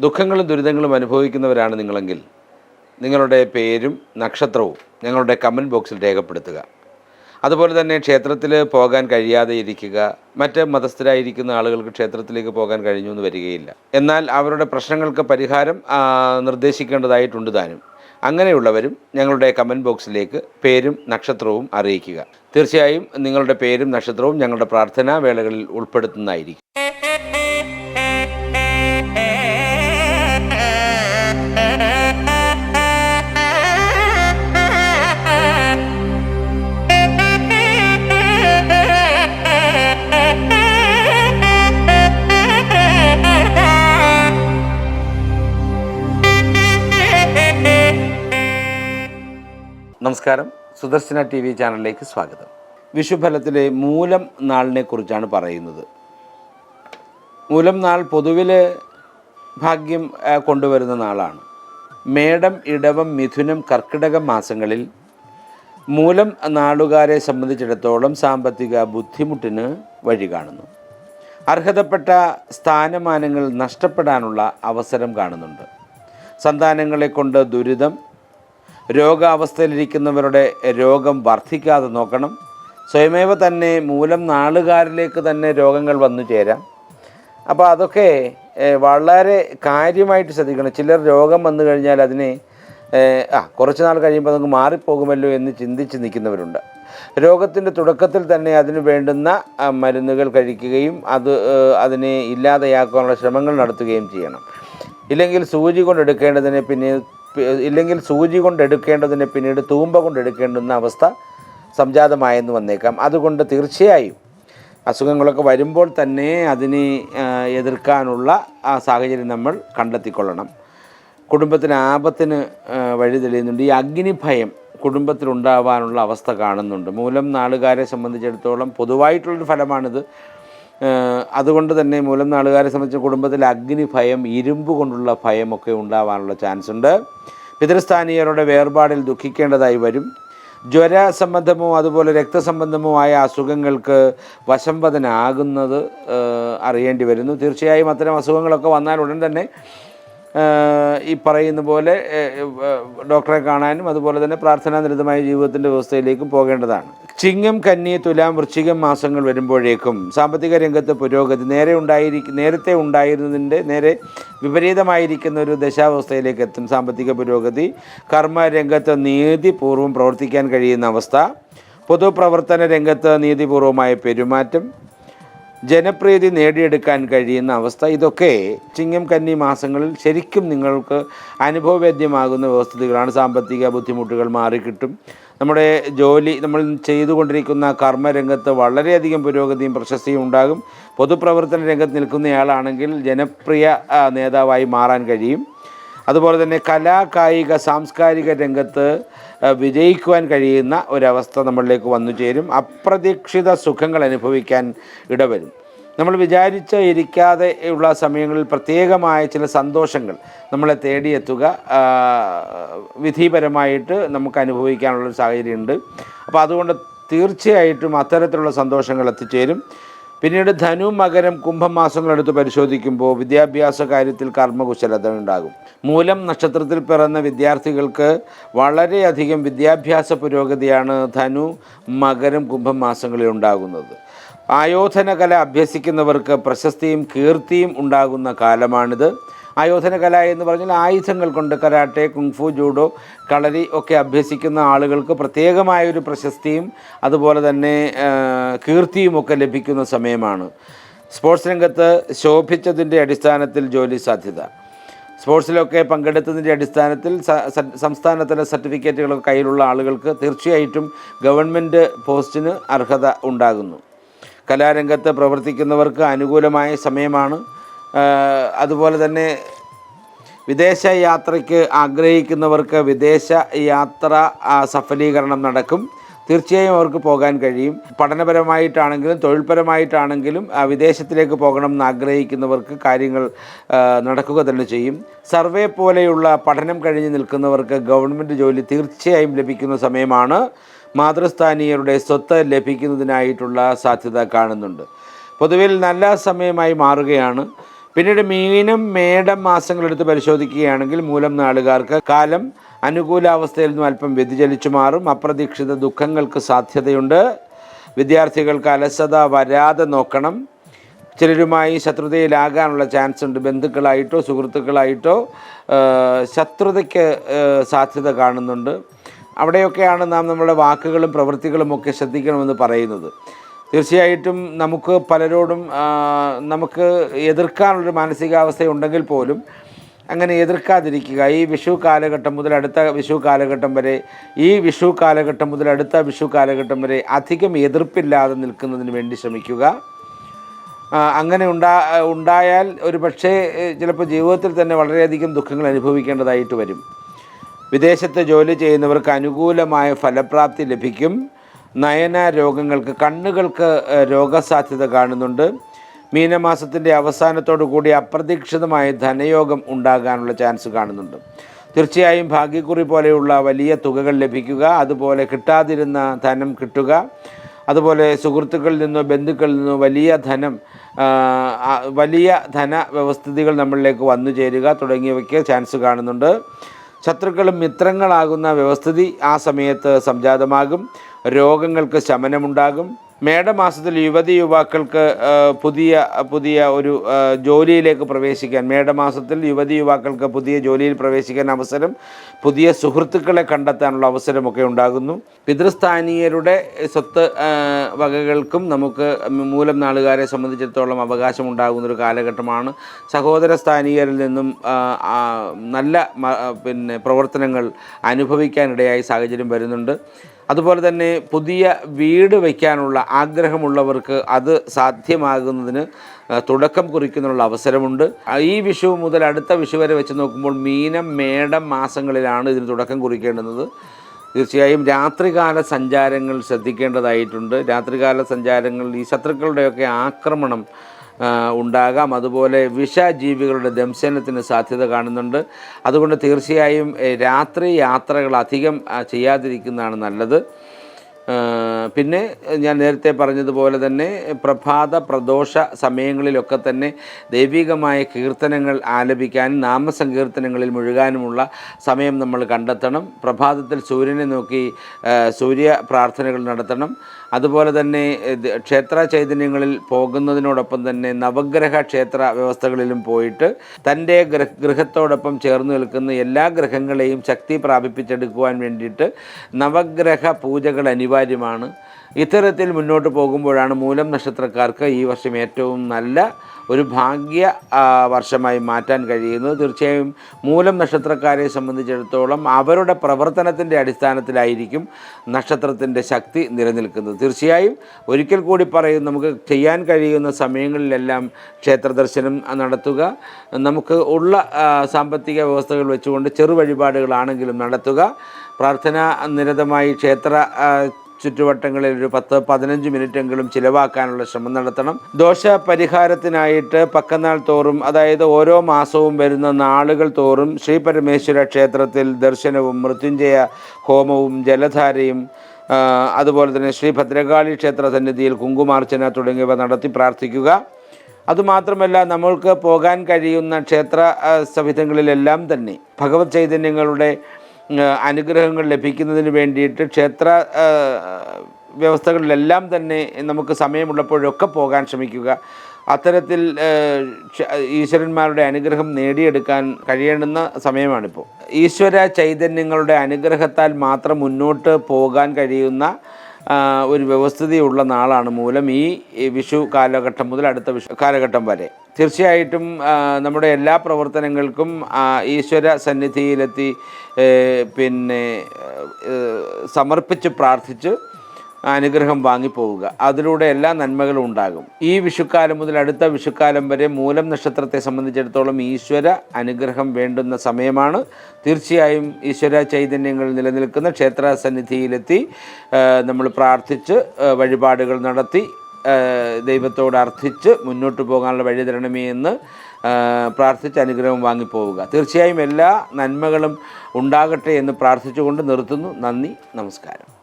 ദുഃഖങ്ങളും ദുരിതങ്ങളും അനുഭവിക്കുന്നവരാണ് നിങ്ങളെങ്കിൽ നിങ്ങളുടെ പേരും നക്ഷത്രവും ഞങ്ങളുടെ കമന്റ് ബോക്സിൽ രേഖപ്പെടുത്തുക. അതുപോലെ തന്നെ ക്ഷേത്രത്തിൽ പോകാൻ കഴിയാതെ ഇരിക്കുക. മറ്റ് മതസ്ഥരായിരിക്കുന്ന ആളുകൾക്ക് ക്ഷേത്രത്തിലേക്ക് പോകാൻ കഴിഞ്ഞു എന്ന് വരികയില്ല. എന്നാൽ അവരുടെ പ്രശ്നങ്ങൾക്ക് പരിഹാരം നിർദ്ദേശിക്കേണ്ടതായിട്ടുണ്ട് താനും. അങ്ങനെയുള്ളവരും ഞങ്ങളുടെ കമന്റ് ബോക്സിലേക്ക് പേരും നക്ഷത്രവും അറിയിക്കുക. തീർച്ചയായും നിങ്ങളുടെ പേരും നക്ഷത്രവും ഞങ്ങളുടെ പ്രാർത്ഥനാ വേളകളിൽ ഉൾപ്പെടുത്തുന്നതായിരിക്കും. നമസ്കാരം. സുദർശന ടി വി ചാനലിലേക്ക് സ്വാഗതം. വിഷുഫലത്തിലെ മൂലം നാളിനെ കുറിച്ചാണ് പറയുന്നത്. മൂലം നാൾ പൊതുവിൽ ഭാഗ്യം കൊണ്ടുവരുന്ന നാളാണ്. മേടം ഇടവം മിഥുനം കർക്കിടകം മാസങ്ങളിൽ മൂലം നാളുകാരെ സംബന്ധിച്ചിടത്തോളം സാമ്പത്തിക ബുദ്ധിമുട്ടിന് വഴി കാണുന്നു. അർഹതപ്പെട്ട സ്ഥാനമാനങ്ങൾ നഷ്ടപ്പെടാനുള്ള അവസരം കാണുന്നുണ്ട്. സന്താനങ്ങളെ കൊണ്ട് ദുരിതം രോഗാവസ്ഥയിലിരിക്കുന്നവരുടെ രോഗം വർദ്ധിക്കാതെ നോക്കണം. സ്വയമേവ തന്നെ മൂലം നാളുകാരിലേക്ക് തന്നെ രോഗങ്ങൾ വന്നു ചേരാം. അപ്പോൾ അതൊക്കെ വളരെ കാര്യമായിട്ട് ശ്രദ്ധിക്കണം. ചിലർ രോഗം വന്നു കഴിഞ്ഞാൽ അതിനെ ആ കുറച്ച് നാൾ കഴിയുമ്പോൾ അതങ്ങ് മാറിപ്പോകുമല്ലോ എന്ന് ചിന്തിച്ച് നിൽക്കുന്നവരുണ്ട്. രോഗത്തിന്റെ തുടക്കത്തിൽ തന്നെ അതിന് വേണ്ടുന്ന മരുന്നുകൾ കഴിക്കുകയും അത് അതിനെ ഇല്ലാതെയാക്കാനുള്ള ശ്രമങ്ങൾ നടത്തുകയും ചെയ്യണം. ഇല്ലെങ്കിൽ സൂചി കൊണ്ടെടുക്കേണ്ടതിന് പിന്നെ ഇല്ലെങ്കിൽ സൂചി കൊണ്ട് എടുക്കേണ്ടതിനെ പിന്നീട് തൂമ്പ കൊണ്ട് എടുക്കേണ്ടുന്ന അവസ്ഥ സംജാതമായെന്ന് വന്നേക്കാം. അതുകൊണ്ട് തീർച്ചയായും അസുഖങ്ങളൊക്കെ വരുമ്പോൾ തന്നെ അതിനെ എതിർക്കാനുള്ള ആ സാഹചര്യം നമ്മൾ കണ്ടെത്തിക്കൊള്ളണം. കുടുംബത്തിന് ആപത്തിന് വഴി തെളിയുന്നുണ്ട്. ഈ അഗ്നിഭയം കുടുംബത്തിലുണ്ടാവാനുള്ള അവസ്ഥ കാണുന്നുണ്ട്. മൂലം നാളുകാരെ സംബന്ധിച്ചിടത്തോളം പൊതുവായിട്ടുള്ളൊരു ഫലമാണിത്. അതുകൊണ്ട് തന്നെ മൂലം നാളുകാരെ സംബന്ധിച്ച് കുടുംബത്തിൽ അഗ്നി ഭയം ഇരുമ്പ് കൊണ്ടുള്ള ഭയമൊക്കെ ഉണ്ടാവാനുള്ള ചാൻസ് ഉണ്ട്. പിതൃസ്ഥാനീയരുടെ വേർപാടിൽ ദുഃഖിക്കേണ്ടതായി വരും. ജ്വര സംബന്ധമോ അതുപോലെ രക്തസംബന്ധമോ ആയ അസുഖങ്ങൾക്ക് വശംവദനാകുന്നത് അറിയേണ്ടി വരുന്നു. തീർച്ചയായും അത്തരം അസുഖങ്ങളൊക്കെ വന്നാൽ ഉടൻ തന്നെ ഈ പറയുന്ന പോലെ ഡോക്ടറെ കാണാനും അതുപോലെ തന്നെ പ്രാർത്ഥനാനിരതമായ ജീവിതത്തിന്റെ വ്യവസ്ഥയിലേക്കും പോകേണ്ടതാണ്. ചിങ്ങം കന്നി തുലാം വൃശ്ചികം മാസങ്ങൾ വരുമ്പോഴേക്കും സാമ്പത്തിക രംഗത്ത് പുരോഗതി നേരെ ഉണ്ടായിരിക്കും നേരത്തെ ഉണ്ടായിരുന്നതിന്റെ നേരെ വിപരീതമായിരിക്കുന്ന ഒരു ദശാവസ്ഥയിലേക്ക് എത്തും സാമ്പത്തിക പുരോഗതി. കർമ്മ കർമ്മരംഗത്ത് നീതിപൂർവം പ്രവർത്തിക്കാൻ കഴിയുന്ന അവസ്ഥ. പൊതുപ്രവർത്തന രംഗത്ത് നീതിപൂർവമായ പെരുമാറ്റം. ജനപ്രീതി നേടിയെടുക്കാൻ കഴിയുന്ന അവസ്ഥ ഇതൊക്കെ ചിങ്ങം കന്നി മാസങ്ങളിൽ ശരിക്കും നിങ്ങൾക്ക് അനുഭവവേദ്യമാകുന്ന വ്യവസ്ഥിതികളാണ്. സാമ്പത്തിക ബുദ്ധിമുട്ടുകൾ മാറിക്കിട്ടും. നമ്മുടെ ജോലി നമ്മൾ ചെയ്തുകൊണ്ടിരിക്കുന്ന കർമ്മരംഗത്ത് വളരെയധികം പുരോഗതിയും പ്രശസ്തിയും ഉണ്ടാകും. പൊതുപ്രവർത്തന രംഗത്ത് നിൽക്കുന്നയാളാണെങ്കിൽ ജനപ്രിയ നേതാവായി മാറാൻ കഴിയും. അതുപോലെ തന്നെ കലാ കായിക സാംസ്കാരിക രംഗത്ത് വിജയിക്കുവാൻ കഴിയുന്ന ഒരവസ്ഥ നമ്മളിലേക്ക് വന്നു ചേരും. അപ്രതീക്ഷിത സുഖങ്ങൾ അനുഭവിക്കാൻ ഇടവരും. നമ്മൾ വിചാരിച്ച ഇരിക്കാതെ ഉള്ള സമയങ്ങളിൽ പ്രത്യേകമായ ചില സന്തോഷങ്ങൾ നമ്മളെ തേടിയെത്തുക വിധിപരമായിട്ട് നമുക്ക് അനുഭവിക്കാനുള്ളൊരു സാഹചര്യമുണ്ട്. അപ്പോൾ അതുകൊണ്ട് തീർച്ചയായിട്ടും അത്തരത്തിലുള്ള സന്തോഷങ്ങൾ എത്തിച്ചേരും. പിന്നീട് ധനു മകരം കുംഭം മാസങ്ങളെടുത്ത് പരിശോധിക്കുമ്പോൾ വിദ്യാഭ്യാസ കാര്യത്തിൽ കർമ്മകുശലത ഉണ്ടാകും മൂലം നക്ഷത്രത്തിൽ പിറന്ന വിദ്യാർത്ഥികൾക്ക് വളരെയധികം വിദ്യാഭ്യാസ പുരോഗതിയാണ് ധനു മകരം കുംഭം മാസങ്ങളിൽ ഉണ്ടാകുന്നത്. ആയോധന കല അഭ്യസിക്കുന്നവർക്ക് പ്രശസ്തിയും കീർത്തിയും ഉണ്ടാകുന്ന കാലമാണിത്. ആയോധന കല എന്ന് പറഞ്ഞാൽ ആയുധങ്ങൾ കൊണ്ട് കരാട്ടെ കുങ്ഫു ജൂഡോ കളരി ഒക്കെ അഭ്യസിക്കുന്ന ആളുകൾക്ക് പ്രത്യേകമായൊരു പ്രശസ്തിയും അതുപോലെ തന്നെ കീർത്തിയും ഒക്കെ ലഭിക്കുന്ന സമയമാണ്. സ്പോർട്സ് രംഗത്ത് ശോഭിച്ചതിന്റെ അടിസ്ഥാനത്തിൽ ജോലി സാധ്യത. സ്പോർട്സിലൊക്കെ പങ്കെടുത്തതിന്റെ അടിസ്ഥാനത്തിൽ സ- സ- സംസ്ഥാനതല സർട്ടിഫിക്കറ്റുകളൊക്കെ കയ്യിലുള്ള ആളുകൾക്ക് തീർച്ചയായിട്ടും ഗവൺമെന്റ് പോസ്റ്റിന് അർഹത ഉണ്ടാകുന്നു. കലാരംഗത്ത് പ്രവർത്തിക്കുന്നവർക്ക് അനുകൂലമായ സമയമാണ്. അതുപോലെ തന്നെ വിദേശ യാത്രയ്ക്ക് ആഗ്രഹിക്കുന്നവർക്ക് വിദേശ യാത്ര സഫലീകരണം നടക്കും. തീർച്ചയായും അവർക്ക് പോകാൻ കഴിയും. പഠനപരമായിട്ടാണെങ്കിലും തൊഴിൽപരമായിട്ടാണെങ്കിലും വിദേശത്തിലേക്ക് പോകണം എന്ന് ആഗ്രഹിക്കുന്നവർക്ക് കാര്യങ്ങൾ നടക്കുക തന്നെ ചെയ്യും. സർവേ പോലെയുള്ള പഠനം കഴിഞ്ഞ് നിൽക്കുന്നവർക്ക് ഗവൺമെന്റ് ജോലി തീർച്ചയായും ലഭിക്കുന്ന സമയമാണ്. മാതൃസ്ഥാനീയരുടെ സ്വത്ത് ലഭിക്കുന്നതിനായിട്ടുള്ള സാധ്യത കാണുന്നുണ്ട്. പൊതുവിൽ നല്ല സമയമായി മാറുകയാണ്. പിന്നീട് മീനം മേടം മാസങ്ങളെടുത്ത് പരിശോധിക്കുകയാണെങ്കിൽ മൂലം നാളുകാർക്ക് കാലം അനുകൂലാവസ്ഥയിൽ നിന്നും അല്പം വ്യതിചലിച്ചു മാറും. അപ്രതീക്ഷിത ദുഃഖങ്ങൾക്ക് സാധ്യതയുണ്ട്. വിദ്യാർത്ഥികൾക്ക് അലസത വരാതെ നോക്കണം. ചിലരുമായി ശത്രുതയിലാകാനുള്ള ചാൻസ് ഉണ്ട്. ബന്ധുക്കളായിട്ടോ സുഹൃത്തുക്കളായിട്ടോ ശത്രുതയ്ക്ക് സാധ്യത കാണുന്നുണ്ട്. അവിടെയൊക്കെയാണ് നാം നമ്മുടെ വാക്കുകളും പ്രവൃത്തികളും ഒക്കെ ശ്രദ്ധിക്കണമെന്ന് പറയുന്നത്. തീർച്ചയായിട്ടും നമുക്ക് പലരോടും നമുക്ക് എതിർക്കാനുള്ളൊരു മാനസികാവസ്ഥ ഉണ്ടെങ്കിൽ പോലും അങ്ങനെ എതിർക്കാതിരിക്കുക. ഈ വിഷു കാലഘട്ടം മുതൽ അടുത്ത വിഷു കാലഘട്ടം വരെ ഈ വിഷു കാലഘട്ടം മുതൽ അടുത്ത വിഷു കാലഘട്ടം വരെ അധികം എതിർപ്പില്ലാതെ നിൽക്കുന്നതിന് വേണ്ടി ശ്രമിക്കുക. അങ്ങനെ ഉണ്ടാ ഉണ്ടായാൽ ഒരു പക്ഷേ ചിലപ്പോൾ ജീവിതത്തിൽ തന്നെ വളരെയധികം ദുഃഖങ്ങൾ അനുഭവിക്കേണ്ടതായിട്ട് വരും. വിദേശത്ത് ജോലി ചെയ്യുന്നവർക്ക് അനുകൂലമായ ഫലപ്രാപ്തി ലഭിക്കും. നയന രോഗങ്ങൾക്ക് കണ്ണുകൾക്ക് രോഗസാധ്യത കാണുന്നുണ്ട്. മീനമാസത്തിന്റെ അവസാനത്തോടു കൂടി അപ്രതീക്ഷിതമായ ധനയോഗം ഉണ്ടാകാനുള്ള ചാൻസ് കാണുന്നുണ്ട്. തീർച്ചയായും ഭാഗ്യക്കുറി പോലെയുള്ള വലിയ തുകകൾ ലഭിക്കുക അതുപോലെ കിട്ടാതിരുന്ന ധനം കിട്ടുക അതുപോലെ സുഹൃത്തുക്കളിൽ നിന്നോ ബന്ധുക്കളിൽ നിന്നോ വലിയ ധനം വലിയ ധന വ്യവസ്ഥിതികൾ നമ്മളിലേക്ക് വന്നു ചേരുക തുടങ്ങിയവയ്ക്ക് ചാൻസ് കാണുന്നുണ്ട്. ശത്രുക്കളും മിത്രങ്ങളാകുന്ന വ്യവസ്ഥിതി ആ സമയത്ത് സംജാതമാകും. രോഗങ്ങൾക്ക് ശമനമുണ്ടാകും. മേടമാസത്തിൽ യുവതി യുവാക്കൾക്ക് പുതിയ പുതിയ ഒരു ജോലിയിലേക്ക് പ്രവേശിക്കാൻ മേടമാസത്തിൽ യുവതി യുവാക്കൾക്ക് പുതിയ ജോലിയിൽ പ്രവേശിക്കാൻ അവസരം പുതിയ സുഹൃത്തുക്കളെ കണ്ടെത്താനുള്ള അവസരമൊക്കെ ഉണ്ടാകുന്നു. പിതൃസ്ഥാനീയരുടെ സ്വത്ത് വകകൾക്കും നമുക്ക് മൂലം നാളുകാരെ സംബന്ധിച്ചിടത്തോളം അവകാശം ഉണ്ടാകുന്നൊരു കാലഘട്ടമാണ്. സഹോദര സ്ഥാനീയരിൽ നിന്നും നല്ല പിന്നെ പ്രവർത്തനങ്ങൾ അനുഭവിക്കാനിടയായി സാഹചര്യം വരുന്നുണ്ട്. അതുപോലെ തന്നെ പുതിയ വീട് വയ്ക്കാനുള്ള ആഗ്രഹമുള്ളവർക്ക് അത് സാധ്യമാകുന്നതിന് തുടക്കം കുറിക്കുന്നതിനുള്ള അവസരമുണ്ട്. ഈ വിഷു മുതൽ അടുത്ത വിഷു വരെ വെച്ച് നോക്കുമ്പോൾ മീനം മേടം മാസങ്ങളിലാണ് ഇതിന് തുടക്കം കുറിക്കേണ്ടുന്നത്. തീർച്ചയായും രാത്രികാല സഞ്ചാരങ്ങൾ ശ്രദ്ധിക്കേണ്ടതായിട്ടുണ്ട്. രാത്രികാല സഞ്ചാരങ്ങൾ ഈ ശത്രുക്കളുടെയൊക്കെ ആക്രമണം ഉണ്ടാകാം. അതുപോലെ വിഷജീവികളുടെ ദംശനത്തിന് സാധ്യത കാണുന്നുണ്ട്. അതുകൊണ്ട് തീർച്ചയായും രാത്രി യാത്രകൾ അധികം ചെയ്യാതിരിക്കുന്നതാണ് നല്ലത്. പിന്നെ ഞാൻ നേരത്തെ പറഞ്ഞതുപോലെ തന്നെ പ്രഭാത പ്രദോഷ സമയങ്ങളിലൊക്കെ തന്നെ ദൈവികമായ കീർത്തനങ്ങൾ ആലപിക്കാനും നാമസങ്കീർത്തനങ്ങളിൽ മുഴുകാനുമുള്ള സമയം നമ്മൾ കണ്ടെത്തണം. പ്രഭാതത്തിൽ സൂര്യനെ നോക്കി സൂര്യ പ്രാർത്ഥനകൾ നടത്തണം. അതുപോലെ തന്നെ ക്ഷേത്ര ചൈതന്യങ്ങളിൽ പോകുന്നതിനോടൊപ്പം തന്നെ നവഗ്രഹ ക്ഷേത്ര വ്യവസ്ഥകളിലും പോയിട്ട് തന്റെ ഗൃഹത്തോടൊപ്പം ചേർന്ന് നിൽക്കുന്ന എല്ലാ ഗ്രഹങ്ങളെയും ശക്തി പ്രാപിപ്പിച്ചെടുക്കുവാൻ വേണ്ടിയിട്ട് നവഗ്രഹ പൂജകൾ അനിവാര്യമാണ്. ഇത്തരത്തിൽ മുന്നോട്ട് പോകുമ്പോഴാണ് മൂലം നക്ഷത്രക്കാർക്ക് ഈ വർഷം ഏറ്റവും നല്ല ഒരു ഭാഗ്യ വർഷമായി മാറ്റാൻ കഴിയുന്നത്. തീർച്ചയായും മൂലം നക്ഷത്രക്കാരെ സംബന്ധിച്ചിടത്തോളം അവരുടെ പ്രവർത്തനത്തിന്റെ അടിസ്ഥാനത്തിലായിരിക്കും നക്ഷത്രത്തിന്റെ ശക്തി നിലനിൽക്കുന്നത്. തീർച്ചയായും ഒരിക്കൽ കൂടി പറയും നമുക്ക് ചെയ്യാൻ കഴിയുന്ന സമയങ്ങളിലെല്ലാം ക്ഷേത്ര ദർശനം നടത്തുക. നമുക്ക് ഉള്ള സാമ്പത്തിക വ്യവസ്ഥകൾ വെച്ചുകൊണ്ട് ചെറു വഴിപാടുകളാണെങ്കിലും നടത്തുക. പ്രാർത്ഥന നിരതമായി ക്ഷേത്ര ചുറ്റുവട്ടങ്ങളിൽ ഒരു പത്ത് പതിനഞ്ച് മിനിറ്റെങ്കിലും ചിലവാക്കാനുള്ള ശ്രമം നടത്തണം. ദോഷ പരിഹാരത്തിനായിട്ട് പക്കനാൾ തോറും അതായത് ഓരോ മാസവും വരുന്ന നാളുകൾ തോറും ശ്രീ പരമേശ്വര ക്ഷേത്രത്തിൽ ദർശനവും മൃത്യുഞ്ജയ ഹോമവും ജലധാരയും അതുപോലെ തന്നെ ശ്രീ ഭദ്രകാളി ക്ഷേത്ര സന്നിധിയിൽ കുങ്കുമാർച്ചന തുടങ്ങിയവ നടത്തി പ്രാർത്ഥിക്കുക. അതുമാത്രമല്ല നമ്മൾക്ക് പോകാൻ കഴിയുന്ന ക്ഷേത്ര സവിധങ്ങളിലെല്ലാം തന്നെ ഭഗവത് ചൈതന്യങ്ങളുടെ അനുഗ്രഹങ്ങൾ ലഭിക്കുന്നതിന് വേണ്ടിയിട്ട് ക്ഷേത്ര വ്യവസ്ഥകളിലെല്ലാം തന്നെ നമുക്ക് സമയമുള്ളപ്പോഴൊക്കെ പോകാൻ ശ്രമിക്കുക. അത്തരത്തിൽ ഈശ്വരന്മാരുടെ അനുഗ്രഹം നേടിയെടുക്കാൻ കഴിയണമെന്ന സമയമാണിപ്പോൾ. ഈശ്വര ചൈതന്യങ്ങളുടെ അനുഗ്രഹത്താൽ മാത്രം മുന്നോട്ട് പോകാൻ കഴിയുന്ന ഒരു വ്യവസ്ഥിതിയുള്ള നാളാണ് മൂലം ഈ വിഷു കാലഘട്ടം മുതൽ അടുത്ത വിഷു കാലഘട്ടം വരെ. തീർച്ചയായിട്ടും നമ്മുടെ എല്ലാ പ്രവർത്തനങ്ങൾക്കും ഈശ്വര സന്നിധിയിലെത്തി പിന്നെ സമർപ്പിച്ച് പ്രാർത്ഥിച്ച് അനുഗ്രഹം വാങ്ങിപ്പോവുക. അതിലൂടെ എല്ലാ നന്മകളും ഉണ്ടാകും. ഈ വിഷുക്കാലം മുതൽ അടുത്ത വിഷുക്കാലം വരെ മൂലം നക്ഷത്രത്തെ സംബന്ധിച്ചിടത്തോളം ഈശ്വര അനുഗ്രഹം വേണ്ടുന്ന സമയമാണ്. തീർച്ചയായും ഈശ്വര ചൈതന്യങ്ങൾ നിലനിൽക്കുന്ന ക്ഷേത്ര സന്നിധിയിലെത്തി നമ്മൾ പ്രാർത്ഥിച്ച് വഴിപാടുകൾ നടത്തി ദൈവത്തോട് അർത്ഥിച്ച് മുന്നോട്ട് പോകാനുള്ള വഴി തരണമേ എന്ന് പ്രാർത്ഥിച്ച് അനുഗ്രഹം വാങ്ങിപ്പോവുക. തീർച്ചയായും എല്ലാ നന്മകളും ഉണ്ടാകട്ടെ എന്ന് പ്രാർത്ഥിച്ചുകൊണ്ട് നിർത്തുന്നു. നന്ദി നമസ്കാരം.